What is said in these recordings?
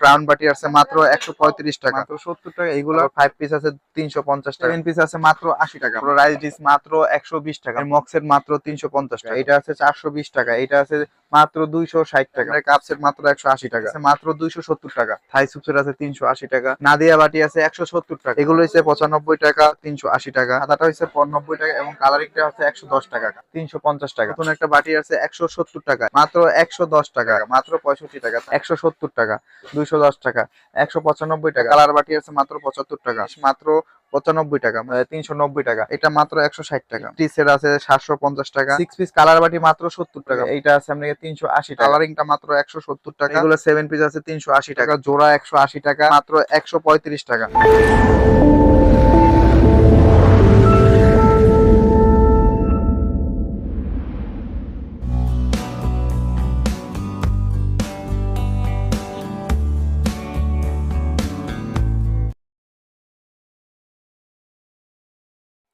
Crown বাটি আছে মাত্র একশো পঁয়ত্রিশ টাকা। মাত্র সত্তর টাকা এইগুলো ফাইভ পিস আছে তিনশো পঞ্চাশ টাকা। সেভেন পিস আছে মাত্র আশি টাকা। রাইস ডিশ মাত্র একশো বিশ টাকা। মক্সের মাত্র তিনশো পঞ্চাশ টাকা। এটা আছে চারশো বিশ টাকা এটা আছে মাত্র দুইশো ষাট টাকা। কাপ সেট মাত্র একশো আশি টাকা। মাত্র দুইশো সত্তর টাকা। থাই সুপসের আছে তিনশো আশি টাকা। নাদিয়া বাটি আছে একশো সত্তর টাকা। এগুলো হচ্ছে পঁচানব্বই টাকা তিনশো আশি টাকা। আদাটা হচ্ছে পঁচানব্বই টাকা এবং কালারিংটা আছে একশো দশ টাকা। তিনশো পঞ্চাশ টাকা। নতুন একটা বাটি আছে একশো সত্তর টাকা। মাত্র একশো দশ টাকা। মাত্র পঁয়ষট্টি টাকা। একশো সত্তর টাকা। দুইশো দশ টাকা একশো পঁচানব্বই টাকা। কালার বাটি আছে মাত্র পঁচাত্তর টাকা মাত্র পঁচানব্বই টাকা তিনশো নব্বই টাকা। এটা মাত্র একশো ষাট টাকা। টি সেট আছে সাতশো পঞ্চাশ টাকা। সিক্স পিস কালার বাটি মাত্র সত্তর টাকা। এইটা আছে আপনাকে তিনশো আশি কালারিংটা মাত্র একশো সত্তর টাকা। এগুলো সেভেন পিস আছে তিনশো আশি টাকা। জোড়া একশো আশি টাকা। মাত্র একশো পঁয়ত্রিশ টাকা।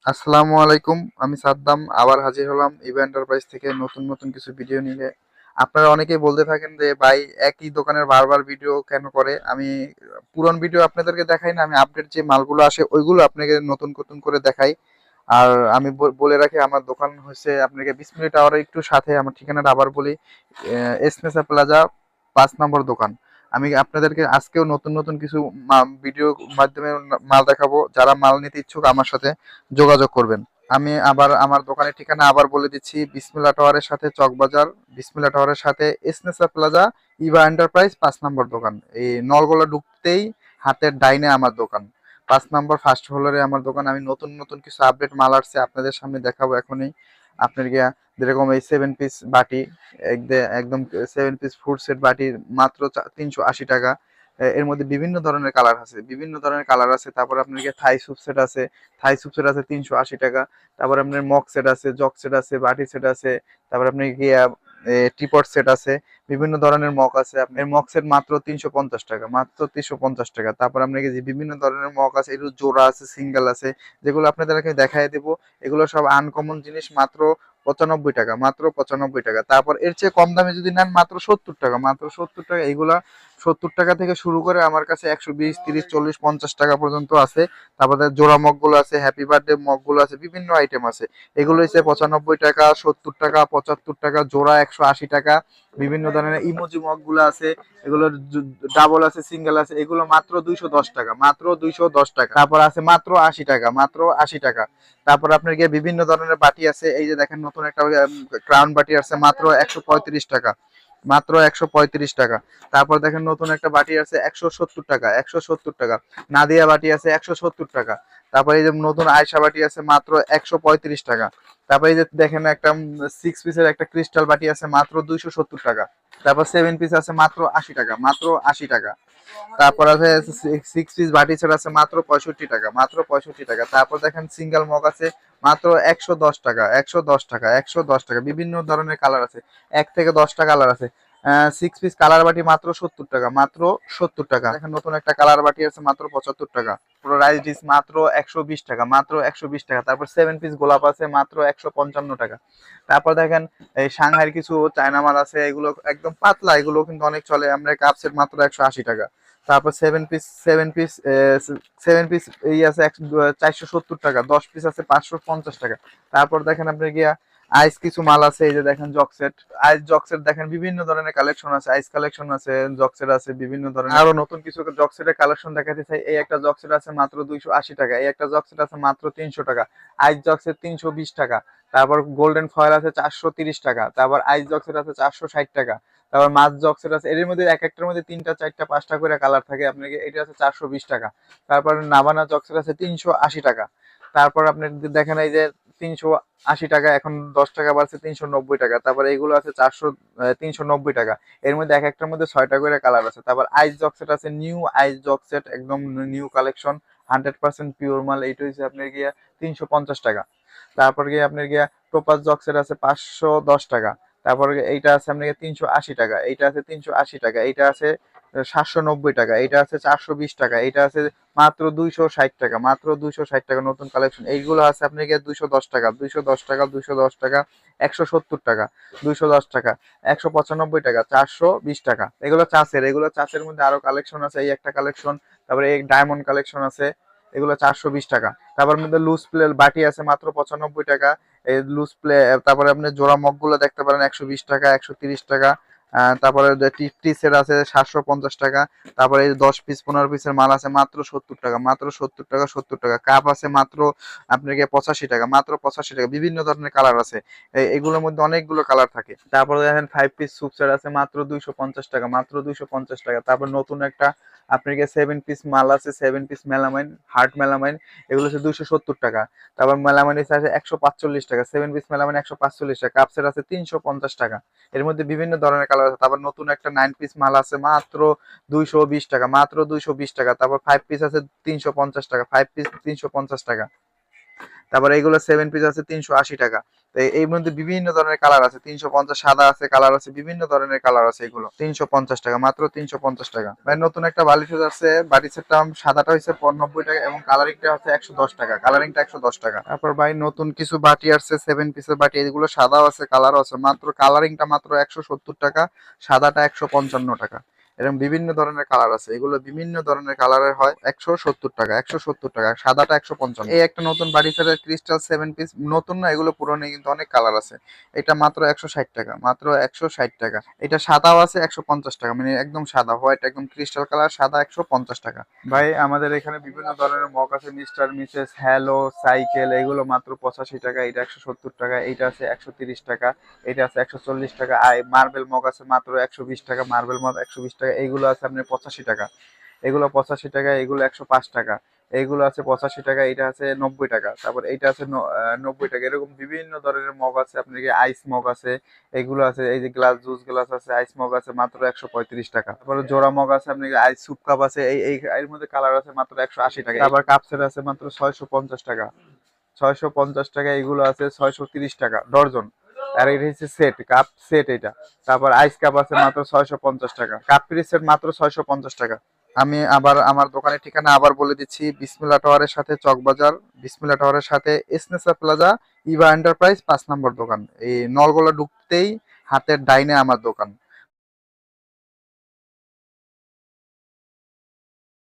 আসসালামু আলাইকুম, আমি সাদ্দাম, আবার হাজির হলাম ইভা এন্টারপ্রাইজ থেকে নতুন নতুন কিছু ভিডিও নিয়ে। আপনারা অনেকেই বলতে থাকেন যে, ভাই, একই দোকানের বারবার ভিডিও কেন করে? আমি পুরন ভিডিও আপনাদেরকে দেখাই না, আমি আপডেট যে মালগুলো আসে, ওইগুলো আপনাকে নতুন নতুন করে দেখাই। আর আমি বলে রাখি, আমার দোকান হচ্ছে আপনাকে বিসমিলি টাওয়ারের একটু সাথে, আমার ঠিকানাটা আবার বলি এসনেসা প্লাজা, পাঁচ নম্বর দোকান। আমি আপনাদেরকে আজকেও নতুন নতুন কিছু ভিডিও মাধ্যমে মাল দেখাবো। যারা মাল নিতে ইচ্ছুক আমার সাথে যোগাযোগ করবেন। আমি আবার আমার দোকানের ঠিকানা আবার বলে দিচ্ছি, বিসমিল্লা টাওয়ারের সাথে চকবাজার বিসমিল্লা টাওয়ারের সাথে এসনেসা প্লাজা ইভা এন্টারপ্রাইজ পাঁচ নম্বর দোকান। এই নলগোলা ঢুকতেই হাতের ডাইনে আমার দোকান। পাঁচ নম্বর ফার্স্ট ফ্লোরে আমার দোকান। আমি নতুন নতুন কিছু আপডেট মাল আসছে, আপনাদের সামনে দেখাবো এখনই। আপনার গিয়া যেরকম এই সেভেন পিস বাটি, একদে- একদম সেভেন পিস ফুড সেট বাটি মাত্র তিনশো আশি টাকা। এর মধ্যে বিভিন্ন ধরনের কালার আছে, বিভিন্ন ধরনের কালার আছে। তারপর আপনার গিয়ে থাই স্যুপ সেট আছে থাই স্যুপ সেট আছে তিনশো আশি টাকা। তারপর আপনার মক সেট আছে জক সেট আছে, বাটি সেট আছে। তারপর আপনার গিয়া টিপট সেট আছে, বিভিন্ন ধরনের মক আছে। আপনার মক সেট মাত্র তিনশো পঞ্চাশ টাকা, মাত্র তিনশো পঞ্চাশ টাকা। তারপর আপনাকে যে বিভিন্ন ধরনের মক আছে, এগুলো জোড়া আছে সিঙ্গেল আছে, যেগুলো আপনাদেরকে দেখাই দেবো। এগুলো সব আনকমন জিনিস মাত্র পঁচানব্বই টাকা, মাত্র পঁচানব্বই টাকা। তারপর এর চেয়ে কম দামে যদি নেন, মাত্র সত্তর টাকা, মাত্র সত্তর টাকা। এইগুলা সত্তর টাকা থেকে শুরু করে আমার কাছে একশো বিশ, তিরিশ, চল্লিশ, পঞ্চাশ টাকা পর্যন্ত আছে। তারপরে জোড়া মগগুলো আছে হ্যাপি বার্থডে মগগুলো আছে, বিভিন্ন আইটেম আছে। এগুলো হচ্ছে পঁচানব্বই টাকা, সত্তর টাকা, পঁচাত্তর টাকা, জোড়া একশো আশি টাকা, বিভিন্ন ধরনের ইমোজি মগগুলো আছে। এগুলো ডাবল আছে সিঙ্গেল আছে, এগুলো মাত্র দুইশো দশ টাকা, মাত্র দুইশো দশ টাকা। তারপর আছে মাত্র আশি টাকা, মাত্র আশি টাকা। তারপর আপনার গিয়ে বিভিন্ন ধরনের বাটি আছে, এই যে দেখেন নতুন একটা ক্রাউন বাটি আছে, মাত্র একশো পঁয়ত্রিশ টাকা। মাত্র একশো পঁয়ত্রিশ টাকা। তারপর দেখেন নতুন একটা বাটি আছে একশো সত্তর টাকা, একশো সত্তর টাকা। নাদিয়া বাটি আছে একশো সত্তর টাকা। তারপর এই যে নতুন আয়সা বাটি আছে মাত্র একশো পঁয়ত্রিশ টাকা। তারপর এই যে দেখেন একটা সিক্স পিসের একটা ক্রিস্টাল বাটি আছে মাত্র দুইশো সত্তর টাকা। তারপর সেভেন পিস আছে মাত্র আশি টাকা, মাত্র আশি টাকা। তারপর আছে সিক্স পিস বাটি সেট আছে মাত্র পঁয়ষট্টি টাকা, মাত্র পঁয়ষট্টি টাকা। তারপর দেখেন সিঙ্গেল মগ আছে, মাত্র একশো দশ টাকা, একশো দশ টাকা, একশো দশ টাকা। বিভিন্ন ধরনের কালার আছে, এক থেকে দশটা কালার আছে। সিক্স পিস কালার বাটি মাত্র সত্তর টাকা, মাত্র সত্তর টাকা। দেখেন নতুন একটা কালার বাটি আছে, মাত্র পঁচাত্তর টাকা। পুরো রাইস ডিশ মাত্র একশো বিশ টাকা, মাত্র একশো বিশ টাকা। তারপর সেভেন পিস গোলাপ আছে, মাত্র একশো পঞ্চান্ন টাকা। তারপর দেখেন, এই সাংহাইয়ের কিছু চায়না মাল আছে, এগুলো একদম পাতলা, এগুলো কিন্তু অনেক চলে। আমরা কাপ সেট মাত্র একশো আশি টাকা। তারপর seven piece seven piece seven piece এই আছে চারশো সত্তর টাকা, দশ পিস আছে পাঁচশো পঞ্চাশ টাকা। তারপর দেখেন আপনি গিয়া আইস কিছু মাল আছে, এই যে দেখেন জকসেট আইস জকসেট দেখেন বিভিন্ন ধরনের কালেকশন আছে, আইস কালেকশন আছে জকসেট আছে, বিভিন্ন ধরনের। আরও নতুন কিছু জকসেটের কালেকশন দেখাতে চাই, এই একটা জকসেট আছে মাত্র দুইশো আশি টাকা, এই একটা জকসেট আছে মাত্র তিনশো টাকা, আইস জকসেট তিনশো বিশ টাকা, তারপর গোল্ডেন ফয়েল আছে চারশো টাকা, তারপর আইস জকসেট আছে চারশো ষাট টাকা, তারপর মাছ জকসেট আছে এর মধ্যে এক একটার মধ্যে তিনটা, চারটা, পাঁচটা করে কালার থাকে, আপনাকে এটা আছে চারশো বিশ টাকা, তারপর নাবানা জকসেট আছে তিনশো আশি টাকা, তারপর আপনি দেখেন এই যে তিনশো আশি টাকা, এখন দশ টাকা বাড়ছে তিনশো নব্বই টাকা। তারপর এইগুলো আছে চারশো তিনশো নব্বই টাকা। এর মধ্যে এক একটার মধ্যে ছয়টা করে কালার আছে। তারপর আইস জকসেট আছে নিউ আইস জকসেট, একদম new collection hundred percent pure মাল। এইটা হচ্ছে আপনার গিয়া তিনশো পঞ্চাশ টাকা। তারপর গিয়ে আপনার গিয়া টোপাস জকসেট আছে পাঁচশো দশ টাকা। তারপর এইটা আছে আপনার তিনশো আশি টাকা। এইটা আছে তিনশো আশি টাকা। এইটা আছে সাতশো নব্বই টাকা এটা আছে চারশো বিশ টাকা এটা আছে মাত্র দুইশো ষাট টাকা, মাত্র দুইশো ষাট টাকা নতুন কালেকশন এইগুলো আছে আপনাকে দুইশো দশ টাকা, দুইশো দশ টাকা, দুইশো দশ টাকা, একশো সত্তর টাকা, দুইশো দশ টাকা, একশো পঁচানব্বই টাকা, চারশো বিশ টাকা। এগুলো চাষের এগুলো চাষের মধ্যে আরও কালেকশন আছে, এই একটা কালেকশন তারপরে এই ডায়মন্ড কালেকশন আছে, এগুলো চারশো বিশ টাকা। তারপর মধ্যে লুজ প্লে বাটি আছে মাত্র পঁচানব্বই টাকা, এই লুজ প্লে তারপরে আপনি জোড়া মগগুলো দেখতে পারেন, একশো বিশ টাকা, একশো তিরিশ টাকা তারপরে টি সেট আছে সাতশো পঞ্চাশ টাকা, তারপরে এই দশ পিস পনেরো পিসের মাল আছে মাত্র সত্তর টাকা, মাত্র সত্তর টাকা সত্তর টাকা। কাপ আছে মাত্র আপনাকে পঁচাশি টাকা, মাত্র পঁচাশি টাকা। বিভিন্ন ধরনের কালার আছে। এগুলোর মধ্যে অনেকগুলো কালার থাকে। তারপরে দেখেন ফাইভ পিস সুপ সেট আছে মাত্র দুইশো পঞ্চাশ টাকা, মাত্র দুইশো পঞ্চাশ টাকা। তারপর নতুন একটা আপনাকে সেভেন পিস মাল আছে seven piece melamine heart melamine এগুলো হচ্ছে দুইশো সত্তর টাকা। তারপর মেলামাইন আছে একশো পাঁচচল্লিশ টাকা সেভেন পিস মেলামাইন একশো পাঁচচল্লিশ টাকা কাপ সেট আছে তিনশো পঞ্চাশ টাকা। এর মধ্যে বিভিন্ন ধরনের কালার আছে তারপর নতুন একটা নাইন পিস মাল আছে মাত্র দুইশো বিশ টাকা, মাত্র দুইশো বিশ টাকা। তারপর ফাইভ পিস আছে তিনশো পঞ্চাশ টাকা ফাইভ পিস তিনশো পঞ্চাশ টাকা। তারপর এইগুলো সেভেন পিস আছে তিনশো আশি টাকা। এই মধ্যে বিভিন্ন ধরনের কালার আছে। তিনশো পঞ্চাশ সাদা আছে কালার আছে, বিভিন্ন ধরনের কালার আছে এগুলো। তিনশো পঞ্চাশ টাকা, মাত্র তিনশো পঞ্চাশ টাকা। ভাই, নতুন একটা বালি সেট আছে বাটি সেটটা সাদাটা হচ্ছে নব্বই টাকা এবং কালারিংটা হচ্ছে একশো দশ টাকা। কালারিংটা একশো দশ টাকা। তারপর ভাই, নতুন কিছু বাটি আসছে সেভেন পিসের বাটি, এগুলো সাদাও আছে কালারও আছে। মাত্র কালারিংটা মাত্র একশো সত্তর টাকা, সাদাটা একশো পঞ্চান্ন টাকা। এরকম বিভিন্ন ধরনের কালার আছে। এগুলো বিভিন্ন ধরনের কালারের হয় একশো সত্তর টাকা, একশো সত্তর টাকা, সাদাটা একশো পঞ্চান্ন। এই একটা নতুন বাড়ি সেটের ক্রিস্টাল সেভেন পিস নতুন না, এগুলো পুরনো কিন্তু অনেক কালার আছে। এটা মাত্র একশো ষাট টাকা, মাত্র একশো ষাট টাকা। এটা সাদাও আছে একশো পঞ্চাশ টাকা মানে একদম সাদা হোয়াইট একদম ক্রিস্টাল কালার সাদা একশো পঞ্চাশ টাকা। ভাই, আমাদের এখানে বিভিন্ন ধরনের মগ আছে, মিস্টার, মিসেস, হ্যালো, সাইকেল, এগুলো মাত্র পঁচাশি টাকা, এটা একশো সত্তর টাকা, এটা আছে একশো তিরিশ টাকা, এটা আছে একশো চল্লিশ টাকা, আই, মার্বেল মগ আছে মাত্র একশো বিশ টাকা, মার্বেল মগ একশো বিশ টাকা। এইগুলো আছে আপনার পঁচাশি টাকা। এগুলো পঁচাশি টাকা, এগুলো একশো পাঁচ টাকা। এইগুলো আছে পঁচাশি টাকা, এটা আছে নব্বই টাকা। তারপর এইটা আছে নব্বই টাকা। এরকম বিভিন্ন ধরনের মগ আছে, আপনার কি আইস মগ আছে, এগুলো আছে, এই যে গ্লাস জুস গ্লাস আছে আইস মগ আছে, মাত্র একশো পঁয়ত্রিশ টাকা। তারপরে জোড়া মগ আছে, আপনার আইস স্যুপ কাপ আছে, এই এর মধ্যে কালার আছে মাত্র একশো আশি টাকা। আবার কাপ সেট আছে মাত্র ছয়শো পঞ্চাশ টাকা। ছয়শো পঞ্চাশ টাকা, এগুলো আছে ছয়শো তিরিশ টাকা ডর্জন আর এটা হচ্ছে সেট কাপ সেট এটা। তারপর আইস কাপ আছে মাত্র ছয়শো পঞ্চাশ টাকা। কাপ পিস সেট মাত্র ছয়শো পঞ্চাশ টাকা। আমি আবার আমার দোকানের ঠিকানা আবার বলে দিচ্ছি বিসমিল্লা টাওয়ারের সাথে চকবাজার বিসমিল্লা টাওয়ারের সাথে এসনেসা প্লাজা ইভা এন্টারপ্রাইজ পাঁচ নম্বর দোকান। এই নলগোলা ঢুকতেই হাতের ডাইনে আমার দোকান।